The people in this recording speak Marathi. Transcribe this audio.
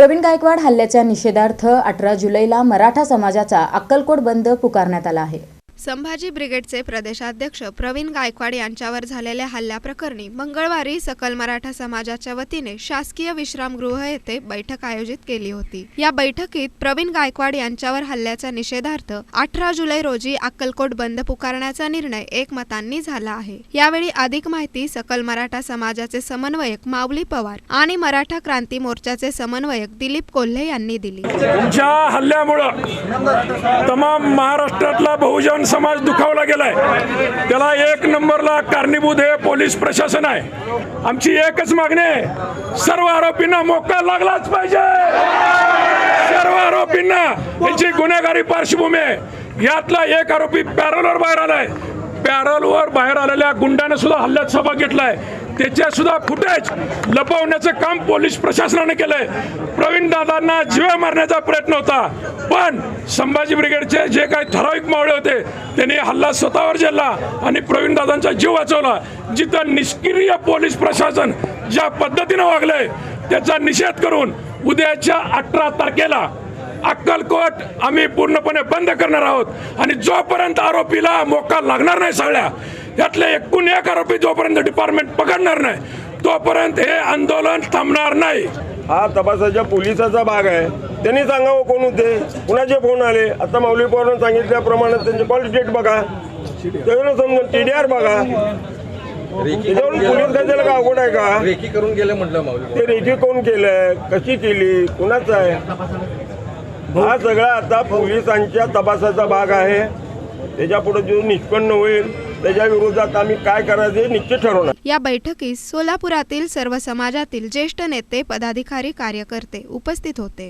प्रवीण गायकवाड हल्ल्याच्या निषेधार्थ अठरा जुलैला मराठा समाजाचा अक्कलकोट बंद पुकारण्यात आला आहे. संभाजी ब्रिगेडचे प्रदेशाध्यक्ष प्रवीण गायकवाड यांच्यावर झालेल्या हल्ल्याप्रकरणी मंगळवारी सकल मराठा समाजाच्या वतीने शासकीय विश्रामगृह येथे बैठक आयोजित केली होती. या बैठकीत प्रवीण गायकवाड यांच्यावर हल्ल्याचा निषेधार्थ अठरा जुलै रोजी अक्कलकोट बंद पुकारण्याचा निर्णय एकमतांनी झाला आहे. यावेळी अधिक माहिती सकल मराठा समाजाचे समन्वयक माऊली पवार आणि मराठा क्रांती मोर्चाचे समन्वयक दिलीप कोल्हे यांनी दिली. तुमच्या हल्ल्यामुळं तमाम महाराष्ट्रातला बहुजन समाज दुखावला गेलाय. त्याला एक नंबरला कारणीभूत हे पोलीस प्रशासन आहे. आमची एकच मागणी आहे. सर्व आरोपींना मोका लागलाच पाहिजे. सर्व आरोपींना यांची गुन्हेगारी पार्श्वभूमी आहे. यातला एक आरोपी पॅरोलवर बाहेर आलाय. पॅरोलवर बाहेर आलेल्या गुंडाने सुद्धा हल्ल्यात सहभाग घेतलाय. त्याच्या सुद्धा फुटेज लपवण्याचं काम पोलीस प्रशासनाने केलंय. प्रवीण दादांना जीवे मारण्याचा प्रयत्न होता. पण संभाजी ब्रिगेडचे जे काही ठराविक मावळे होते त्यांनी हल्ला स्वतःवर झेलला आणि प्रवीण दादांचा जीव वाचवला. जिथं निष्क्रिय पोलीस प्रशासन ज्या पद्धतीनं वागलंय त्याचा निषेध करून उद्याच्या अठरा तारखेला अक्कलकोट आम्ही पूर्णपणे बंद करणार आहोत. आणि जोपर्यंत आरोपीला मोका लागणार नाही सगळ्या यातले एकूण एक आरोपी जोपर्यंत डिपार्टमेंट पकडणार नाही तोपर्यंत हे आंदोलन थांबणार नाही. हा तपासाच्या पोलिसाचा भाग आहे. त्यांनी सांगावं कोण होते? कुणाचे फोन आले? आता माऊली पवारांनी सांगितल्याप्रमाणे त्यांचे कॉल डेट बघा. त्याच्यावर समजून टी डी आर बघा. त्याच्यावरून पोलीस खात्याला का अवघड आहे का? रेकी करून गेलं म्हटलं माऊली ते रेकी कोण केलंय? कशी केली? कुणाचं आहे? हा सगळा आता पोलिसांच्या तपासाचा भाग आहे. त्याच्यापुढे जो निष्पन्न होईल त्याच्या विरोधात आम्ही काय करायचं निश्चित ठरवणार. या बैठकीस सोलापुरातील सर्व समाजातील ज्येष्ठ नेते पदाधिकारी कार्यकर्ते उपस्थित होते.